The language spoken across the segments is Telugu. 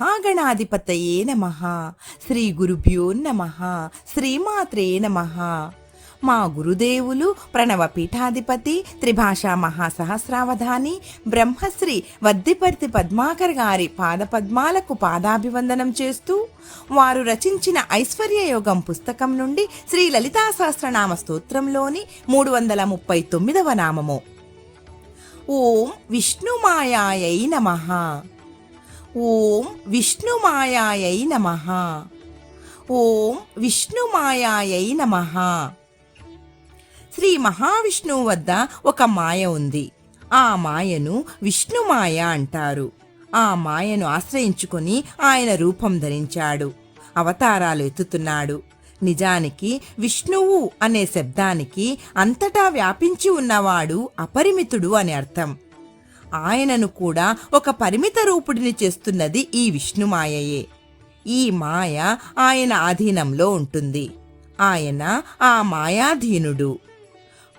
మహాగణాధిపతయే నమ. శ్రీ గురుభ్యో నమ. శ్రీమాత్రే నమ. మా గురుదేవులు ప్రణవ పీఠాధిపతి త్రిభాషా మహాసహస్రావధాని బ్రహ్మశ్రీ వద్దిపర్తి పద్మాకర్ గారి పాదపద్మాలకు పాదాభివందనం చేస్తూ వారు రచించిన ఐశ్వర్యయోగం పుస్తకం నుండి శ్రీ లలితా సహస్రనామ స్తోత్రంలోని మూడు వందల ముప్పై తొమ్మిదవ నామము. ఓం విష్ణుమాయాయై నమః. ఓం విష్ణుమాయాయై నమః. ఓం విష్ణుమాయాయై నమః. శ్రీ మహావిష్ణువు వద్ద ఒక మాయ ఉంది. ఆ మాయను విష్ణుమాయ అంటారు. ఆ మాయను ఆశ్రయించుకొని ఆయన రూపం ధరించాడు. అవతారాలు ఎత్తుతున్నాడు. నిజానికి విష్ణువు అనే శబ్దానికి అంతటా వ్యాపించి ఉన్నవాడు అపరిమితుడు అని అర్థం. ఆయనను కూడా ఒక పరిమిత రూపుడిని చేస్తున్నది ఈ విష్ణుమాయయే. ఈ మాయ ఆయన ఆధీనంలో ఉంటుంది. ఆయన ఆ మాయాధీనుడు.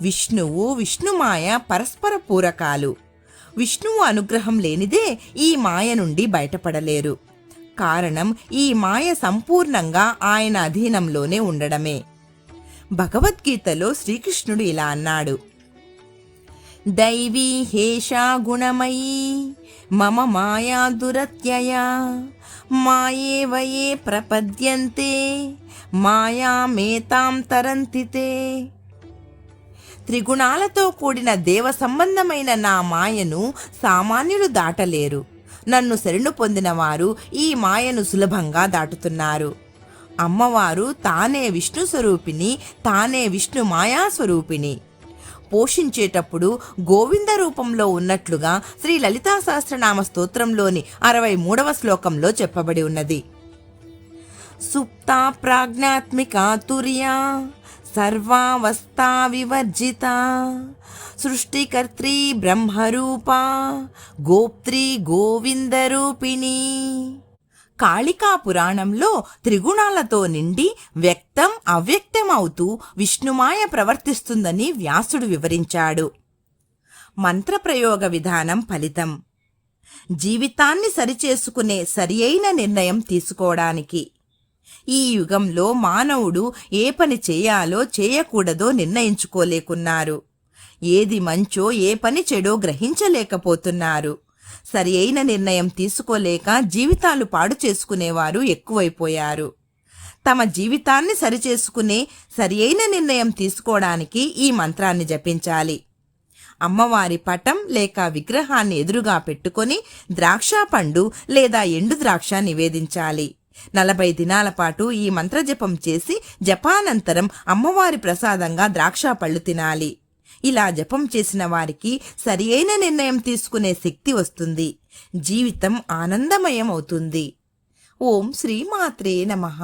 విష్ణువు విష్ణుమాయ పరస్పర పూరకాలు. విష్ణువు అనుగ్రహం లేనిదే ఈ మాయ నుండి బయటపడలేరు. కారణం ఈ మాయ సంపూర్ణంగా ఆయన అధీనంలోనే ఉండడమే. భగవద్గీతలో శ్రీకృష్ణుడు ఇలా అన్నాడు. దైవీ హేషా గుణమయీ మమ మాయా దురత్యయ మాయేవయే ప్రపద్యంతే మాయామేతాం తరంతితే. త్రిగుణాలతో కూడిన దేవ సంబంధమైన నా మాయను సామాన్యులు దాటలేరు. నన్ను శరణు పొందిన వారు ఈ మాయను సులభంగా దాటుతున్నారు. అమ్మవారు తానే విష్ణు స్వరూపిణి తానే విష్ణు మాయాస్వరూపిణి పోషించేటప్పుడు గోవింద రూపంలో ఉన్నట్లుగా శ్రీ లలితా సహస్రనామ స్తోత్రంలోని అరవై మూడవ శ్లోకంలో చెప్పబడి ఉన్నది. సుప్తా ప్రాజ్ఞాత్మికా తుర్యా సర్వావస్థా వివర్జిత సృష్టికర్త్రీ బ్రహ్మరూపా గోప్త్రీ గోవిందరూపిణీ కాళికా పురాణంలో త్రిగుణాలతో నిండి వ్యక్తం అవ్యక్తం అవుతూ విష్ణుమాయ ప్రవర్తిస్తుందని వ్యాసుడు వివరించాడు. మంత్రప్రయోగ విధానం ఫలితం. జీవితాన్ని సరిచేసుకునే సరియైన నిర్ణయం తీసుకోవడానికి. ఈ యుగంలో మానవుడు ఏ పని చేయాలో చేయకూడదో నిర్ణయించుకోలేకున్నారు. ఏది మంచో ఏ పని చెడో గ్రహించలేకపోతున్నారు. సరి అయిన నిర్ణయం తీసుకోలేక జీవితాలు పాడు చేసుకునేవారు ఎక్కువైపోయారు. తమ జీవితాన్ని సరిచేసుకునే సరి అయిన నిర్ణయం తీసుకోవడానికి ఈ మంత్రాన్ని జపించాలి. అమ్మవారి పటం లేక విగ్రహాన్ని ఎదురుగా పెట్టుకొని ద్రాక్ష పండు లేదా ఎండు ద్రాక్ష నివేదించాలి. నలభై దినాల పాటు ఈ మంత్రజపం చేసి జపానంతరం అమ్మవారి ప్రసాదంగా ద్రాక్ష పళ్ళు తినాలి. ఇలా జపం చేసిన వారికి సరి అయిన నిర్ణయం తీసుకునే శక్తి వస్తుంది. జీవితం ఆనందమయం అవుతుంది ఓం శ్రీమాత్రే నమః.